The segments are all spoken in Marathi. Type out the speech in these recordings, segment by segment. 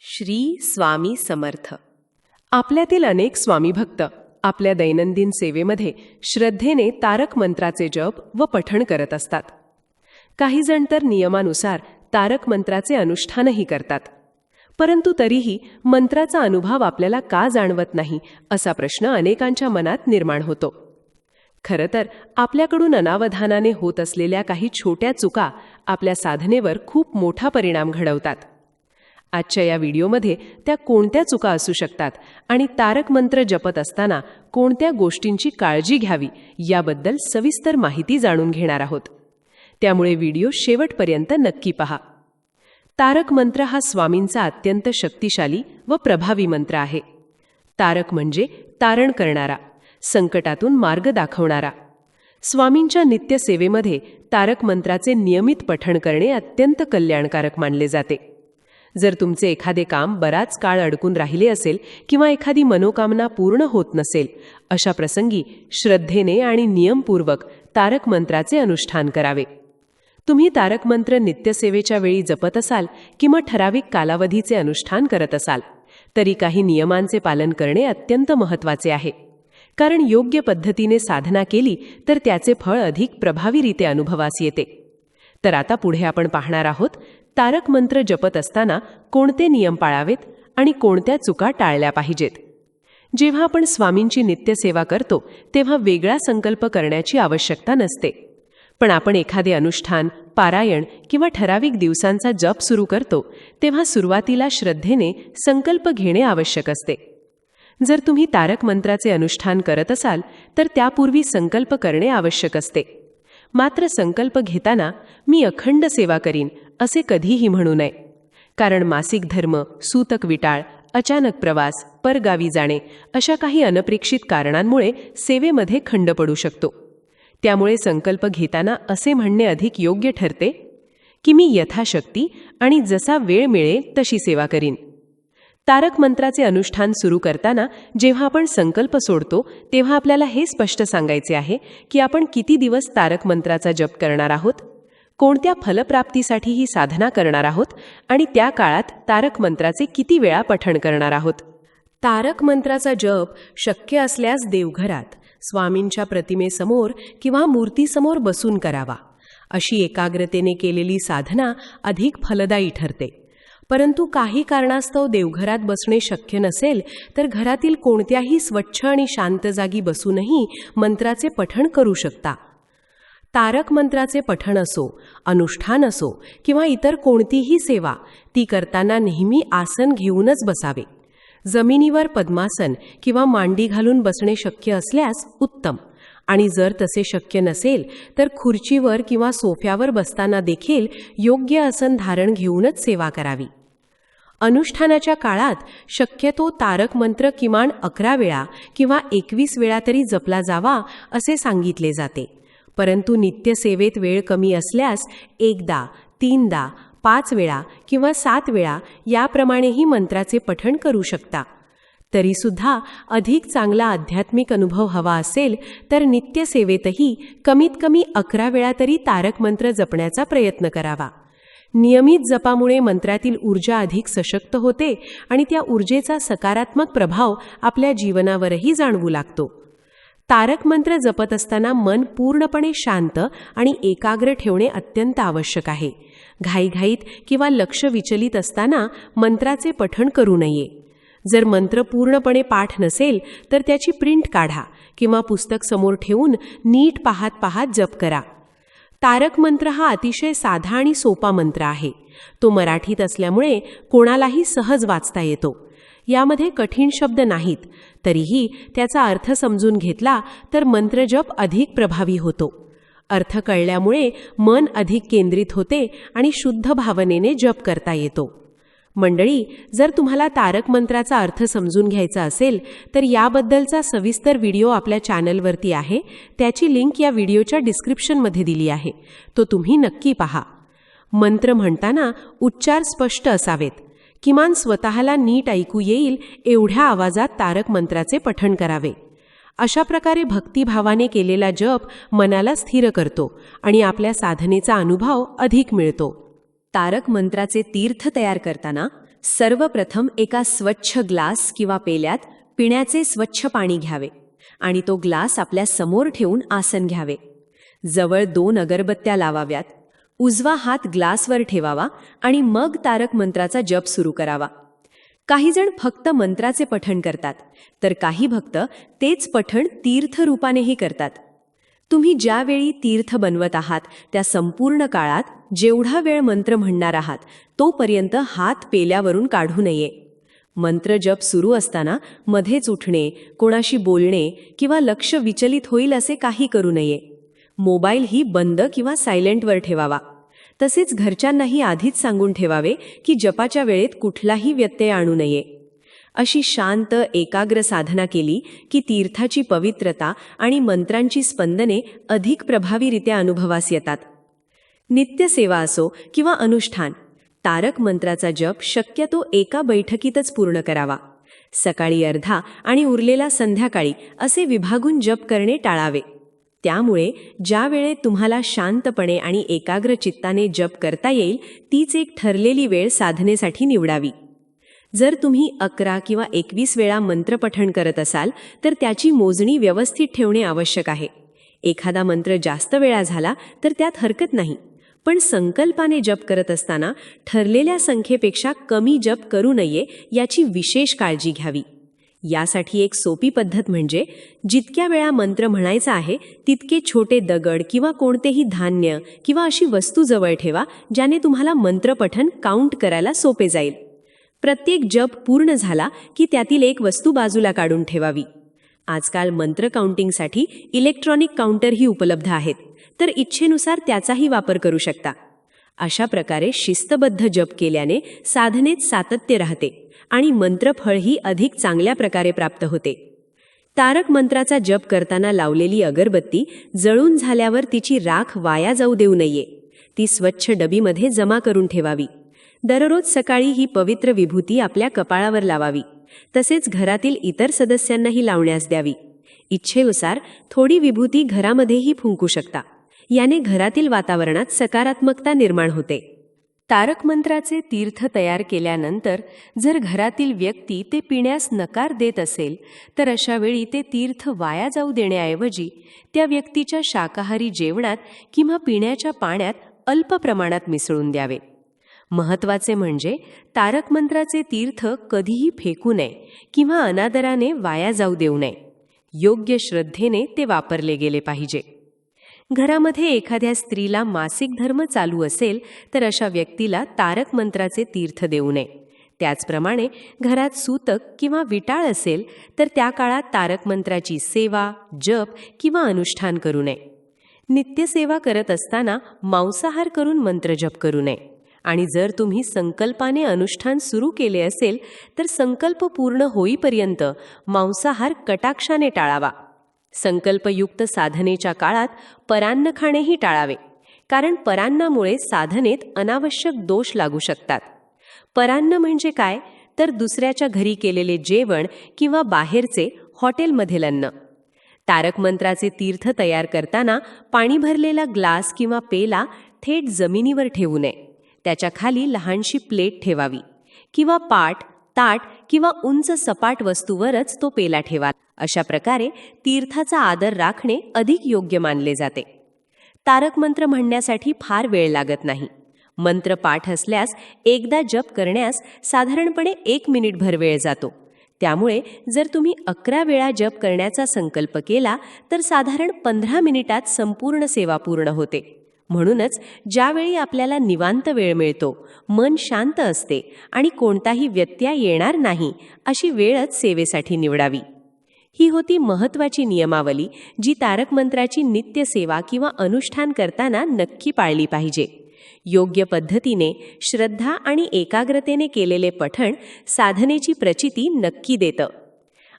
श्री स्वामी समर्थ. आपल्यातील अनेक स्वामी भक्त आपल्या दैनंदिन सेवेमध्ये श्रद्धेने तारक मंत्राचे जप व पठण करत असतात. काही जण तर नियमानुसार तारक मंत्राचे अनुष्ठानही करतात. परंतु तरीही मंत्राचा अनुभव आपल्याला का जाणवत नाही असा प्रश्न अनेकांच्या मनात निर्माण होतो. खरं तर आपल्याकडून अनावधानाने होत असलेल्या काही छोट्या चुका आपल्या साधनेवर खूप मोठा परिणाम घडवतात. आजच्या या व्हिडिओमध्ये त्या कोणत्या चुका असू शकतात आणि तारक मंत्र जपत असताना कोणत्या गोष्टींची काळजी घ्यावी याबद्दल सविस्तर माहिती जाणून घेणार आहोत. त्यामुळे व्हिडिओ शेवटपर्यंत नक्की पहा. तारक मंत्र हा स्वामींचा अत्यंत शक्तिशाली व प्रभावी मंत्र आहे. तारक म्हणजे तारण करणारा संकटातून मार्ग दाखवणारा. स्वामींच्या नित्यसेवेमध्ये तारक मंत्राचे नियमित पठण करणे अत्यंत कल्याणकारक मानले जाते. जर तुमचे एखादे काम बराच काळ अडकून राहिले असेल किंवा एखादी मनोकामना पूर्ण होत नसेल अशा प्रसंगी श्रद्धेने आणि नियमपूर्वक तारक मंत्राचे अनुष्ठान करावे. तुम्ही तारक मंत्र नित्यसेवेच्या वेळी जपत असाल किंवा ठराविक कालावधीचे अनुष्ठान करत असाल तरी काही नियमांचे पालन करणे अत्यंत महत्त्वाचे आहे. कारण योग्य पद्धतीने साधना केली तर त्याचे फळ अधिक प्रभावीरित्या अनुभवास येते. तर आता पुढे आपण पाहणार आहोत तारक मंत्र जपत असताना कोणते नियम पाळावेत आणि कोणत्या चुका टाळल्या पाहिजेत? जेव्हा आपण स्वामींची नित्यसेवा करतो तेव्हा वेगळा संकल्प करण्याची आवश्यकता नसते. पण आपण एखादे अनुष्ठान पारायण किंवा ठराविक दिवसांचा जप सुरू करतो तेव्हा सुरुवातीला श्रद्धेने संकल्प घेणे आवश्यक असते. जर तुम्ही तारक मंत्राचे अनुष्ठान करत असाल तर त्यापूर्वी संकल्प करणे आवश्यक असते. मात्र संकल्प घेताना मी अखंड सेवा करीन असे कधीही म्हणू नये. कारण मासिक धर्म सूतक विटाळ अचानक प्रवास परगावी जाणे अशा काही अनपेक्षित कारणांमुळे सेवेमध्ये खंड पडू शकतो. त्यामुळे संकल्प घेताना असे म्हणणे अधिक योग्य ठरते की मी यथाशक्ती आणि जसा वेळ मिळेल तशी सेवा करीन. तारक मंत्राचे अनुष्ठान सुरू करताना जेव्हा आपण संकल्प सोडतो तेव्हा आपल्याला हे स्पष्ट सांगायचे आहे की आपण किती दिवस तारक मंत्राचा जप करणार आहोत? कोणत्या फलप्राप्तीसाठी ही साधना करणार आहोत आणि त्या काळात तारक मंत्राचे किती वेळा पठण करणार आहोत? तारक मंत्राचा जप शक्य असल्यास देवघरात स्वामींच्या प्रतिमेसमोर किंवा मूर्तीसमोर बसून करावा. अशी एकाग्रतेने केलेली साधना अधिक फलदायी ठरते. परंतु काही कारणास्तव देवघरात बसणे शक्य नसेल तर घरातील कोणत्याही स्वच्छ आणि शांत जागी बसूनही मंत्राचे पठण करू शकता. तारक मंत्राचे पठण असो अनुष्ठान असो किंवा इतर कोणतीही सेवा ती करताना नेहमी आसन घेऊनच बसावे. जमिनीवर पद्मासन किंवा मांडी घालून बसणे शक्य असल्यास उत्तम. आणि जर तसे शक्य नसेल तर खुर्चीवर किंवा सोफ्यावर बसताना देखील योग्य आसन धारण घेऊनच सेवा करावी. अनुष्ठानाच्या काळात शक्यतो तारक मंत्र किमान अकरा वेळा किंवा एकवीस वेळा तरी जपला जावा असे सांगितले जाते. परंतु नित्यसेवेत वेळ कमी असल्यास एकदा तीनदा पाच वेळा किंवा सात वेळा याप्रमाणेही मंत्राचे पठण करू शकता. तरीसुद्धा अधिक चांगला आध्यात्मिक अनुभव हवा असेल तर नित्यसेवेतही कमीत कमी अकरा वेळा तरी तारक मंत्र जपण्याचा प्रयत्न करावा. नियमित जपामुळे मंत्रातील ऊर्जा अधिक सशक्त होते आणि त्या ऊर्जेचा सकारात्मक प्रभाव आपल्या जीवनावरही जाणवू लागतो. तारक मंत्र जपत असताना मन पूर्णपणे शांत आणि एकाग्र ठेवणे अत्यंत आवश्यक आहे. घाईघाईत किंवा लक्ष विचलित असताना मंत्राचे पठण करू नये. जर मंत्र पूर्णपणे पाठ नसेल तर त्याची प्रिंट काढा किंवा पुस्तक समोर ठेवून नीट पाहत पाहत जप करा. तारक मंत्र हा अतिशय साधा आणि सोपा मंत्र आहे. तो मराठीत असल्यामुळे कोणालाही सहज वाचता येतो. यामध्ये कठीण शब्द नाहीत. तरीही त्याचा अर्थ समजून घेतला तर मंत्रजप अधिक प्रभावी होतो. अर्थ कळल्यामुळे मन अधिक केंद्रित होते आणि शुद्ध भावनेने जप करता येतो. मंडळी जर तुम्हाला तारक मंत्राचा अर्थ समजून घ्यायचा असेल तर याबद्दलचा सविस्तर व्हिडिओ आपल्या चॅनलवरती आहे. त्याची लिंक या व्हिडिओच्या डिस्क्रिप्शनमध्ये दिली आहे. तो तुम्ही नक्की पहा. मंत्र म्हणताना उच्चार स्पष्ट असावेत. किमान स्वतःला नीट ऐकू येईल एवढ्या आवाजात तारक मंत्राचे पठण करावे. अशा प्रकारे भक्तिभावाने केलेला जप मनाला स्थिर करतो आणि आपल्या साधनेचा अनुभव अधिक मिळतो. तारक मंत्राचे तीर्थ तयार करताना सर्वप्रथम एका स्वच्छ ग्लास किंवा पेल्यात पिण्याचे स्वच्छ पाणी घ्यावे आणि तो ग्लास आपल्यासमोर ठेवून आसन घ्यावे. जवळ दोन अगरबत्त्या लावाव्यात. उजवा हात ग्लासवर ठेवावा आणि मग तारक मंत्राचा जप सुरू करावा. काही जण फक्त मंत्राचे पठण करतात तर काही भक्त तेच पठण तीर्थरूपानेही करतात. तुम्ही ज्यावेळी तीर्थ बनवत आहात त्या संपूर्ण काळात जेवढा वेळ मंत्र म्हणणार आहात तोपर्यंत हात पेल्यावरून काढू नये. मंत्र जप सुरू असताना मध्येच उठणे कोणाशी बोलणे किंवा लक्ष विचलित होईल असे काही करू नये. मोबाईल ही बंद किंवा सायलेंटवर ठेवावा. तसेच घरच्यांनाही आधीच सांगून ठेवावे की जपाच्या वेळेत कुठलाही व्यत्यय आणू नये. अशी शांत एकाग्र साधना केली की तीर्थाची पवित्रता आणि मंत्रांची स्पंदने अधिक प्रभावीरित्या अनुभवास येतात. नित्यसेवा असो किंवा अनुष्ठान तारक मंत्राचा जप शक्यतो एका बैठकीतच पूर्ण करावा. सकाळी अर्धा आणि उरलेला संध्याकाळी असे विभागून जप करणे टाळावे. त्यामुळे ज्या वेळेत तुम्हाला शांतपणे आणि एकाग्र चित्ताने जप करता येईल तीच एक ठरलेली वेळ साधनेसाठी निवडावी. जर तुम्ही अकरा किंवा एकवीस वेळा मंत्रपठण करत असाल तर त्याची मोजणी व्यवस्थित ठेवणे आवश्यक आहे. एखादा मंत्र जास्त वेळा झाला तर त्यात हरकत नाही. पण संकल्पाने जप करत असताना ठरलेल्या संख्येपेक्षा कमी जप करू नये याची विशेष काळजी घ्यावी. यासाठी एक सोपी पद्धत म्हणजे जितक्या वेळा मंत्र म्हणायचा आहे तितके छोटे दगड किंवा कोणतेही धान्य किंवा अशी वस्तू जवळ ठेवा ज्याने तुम्हाला मंत्रपठन काउंट करायला सोपे जाईल. प्रत्येक जप पूर्ण झाला की त्यातील एक वस्तू बाजूला काढून ठेवावी. आजकाल मंत्र काउंटिंगसाठी इलेक्ट्रॉनिक काउंटरही उपलब्ध आहेत तर इच्छेनुसार त्याचाही वापर करू शकता. अशा प्रकारे शिस्तबद्ध जप केल्याने साधनेत सातत्य राहते आणि मंत्रफळही अधिक चांगल्या प्रकारे प्राप्त होते. तारक मंत्राचा जप करताना लावलेली अगरबत्ती जळून झाल्यावर तिची राख वाया जाऊ देऊ नये. ती स्वच्छ डबीमध्ये जमा करून ठेवावी. दररोज सकाळी ही पवित्र विभूती आपल्या कपाळावर लावावी. तसेच घरातील इतर सदस्यांनाही लावण्यास द्यावी. इच्छेनुसार थोडी विभूती घरामध्येही फुंकू शकता. याने घरातील वातावरणात सकारात्मकता निर्माण होते. तारक मंत्राचे तीर्थ तयार केल्यानंतर जर घरातील व्यक्ती ते पिण्यास नकार देत असेल तर अशा वेळी ते तीर्थ वाया जाऊ देण्याऐवजी त्या व्यक्तीच्या शाकाहारी जेवणात किंवा पिण्याच्या पाण्यात अल्प प्रमाणात मिसळून द्यावे. महत्त्वाचे म्हणजे तारक मंत्राचे तीर्थ कधीही फेकू नये किंवा अनादराने वाया जाऊ देऊ नये. योग्य श्रद्धेने ते वापरले गेले पाहिजे. घरामध्ये एखाद्या स्त्रीला मासिक धर्म चालू असेल तर अशा व्यक्तीला तारक मंत्राचे तीर्थ देऊ नये. त्याचप्रमाणे घरात सूतक किंवा विटाळ असेल तर त्या काळात तारक मंत्राची सेवा जप किंवा अनुष्ठान करू नये. नित्यसेवा करत असताना मांसाहार करून मंत्रजप करू नये. आणि जर तुम्ही संकल्पाने अनुष्ठान सुरू केले असेल तर संकल्प पूर्ण होईपर्यंत मांसाहार कटाक्षाने टाळावा. संकल्पयुक्त साधनेच्या काळात परान्न खाणेही टाळावे कारण परान्नामुळे साधनेत अनावश्यक दोष लागू शकतात. परान्न म्हणजे काय? तर दुसऱ्याच्या घरी केलेले जेवण किंवा बाहेरचे हॉटेलमधील अन्न. तारक मंत्राचे तीर्थ तयार करताना पाणी भरलेला ग्लास किंवा पेला थेट जमिनीवर ठेवू नये. त्याच्याखाली लहानशी प्लेट ठेवावी किंवा पाट ताट किंवा उंच सपाट वस्तूवरच तो पेला ठेवा. अशा प्रकारे तीर्थाचा आदर राखणे अधिक योग्य मानले जाते. तारक मंत्र म्हणण्यासाठी फार वेळ लागत नाही. मंत्र पाठ असल्यास एकदा जप करण्यास साधारणपणे एक मिनिटभर वेळ जातो. त्यामुळे जर तुम्ही अकरा वेळा जप करण्याचा संकल्प केला तर साधारण पंधरा मिनिटात संपूर्ण सेवा पूर्ण होते. म्हणूनच ज्यावेळी आपल्याला निवांत वेळ मिळतो मन शांत असते आणि कोणताही व्यत्यय येणार नाही अशी वेळच सेवेसाठी निवडावी. ही होती महत्त्वाची नियमावली जी तारक मंत्राची नित्यसेवा किंवा अनुष्ठान करताना नक्की पाळली पाहिजे. योग्य पद्धतीने श्रद्धा आणि एकाग्रतेने केलेले पठण साधनेची प्रचिती नक्की देतं.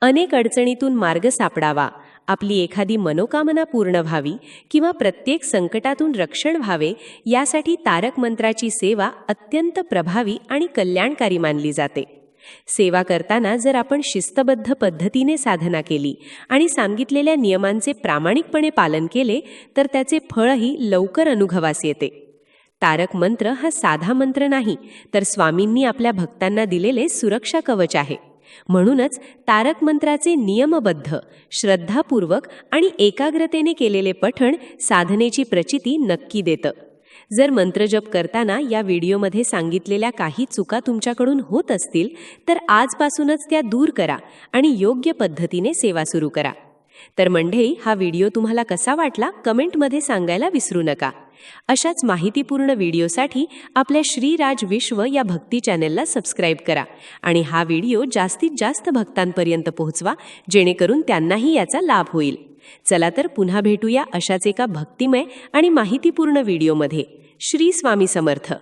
अनेक अडचणीतून मार्ग सापडावा आपली एखादी मनोकामना पूर्ण व्हावी किंवा प्रत्येक संकटातून रक्षण व्हावे यासाठी तारक मंत्राची सेवा अत्यंत प्रभावी आणि कल्याणकारी मानली जाते. सेवा करताना जर आपण शिस्तबद्ध पद्धतीने साधना केली आणि सांगितलेल्या नियमांचे प्रामाणिकपणे पालन केले तर त्याचे फळही लवकर अनुभवास येते. तारक मंत्र हा साधा मंत्र नाही तर स्वामींनी आपल्या भक्तांना दिलेले सुरक्षा कवच आहे. म्हणूनच तारक मंत्राचे नियमबद्ध श्रद्धापूर्वक आणि एकाग्रतेने केलेले पठण साधनेची प्रचिती नक्की देतं. जर मंत्रजप करताना या व्हिडिओमध्ये सांगितलेल्या काही चुका तुमच्याकडून होत असतील तर आजपासूनच त्या दूर करा आणि योग्य पद्धतीने सेवा सुरू करा. तर मंडई हा व्हिडिओ तुम्हाला कसा वाटला कमेंटमध्ये सांगायला विसरू नका. अशाच माहितीपूर्ण व्हिडिओसाठी आपल्या श्रीराज विश्व या भक्ती चॅनेलला सबस्क्राईब करा आणि हा व्हिडिओ जास्तीत जास्त भक्तांपर्यंत पोहोचवा जेणेकरून त्यांनाही याचा लाभ होईल. चला तर पुन्हा भेटूया अशाच एका भक्तिमय आणि माहितीपूर्ण व्हिडिओमध्ये. श्री स्वामी समर्थ.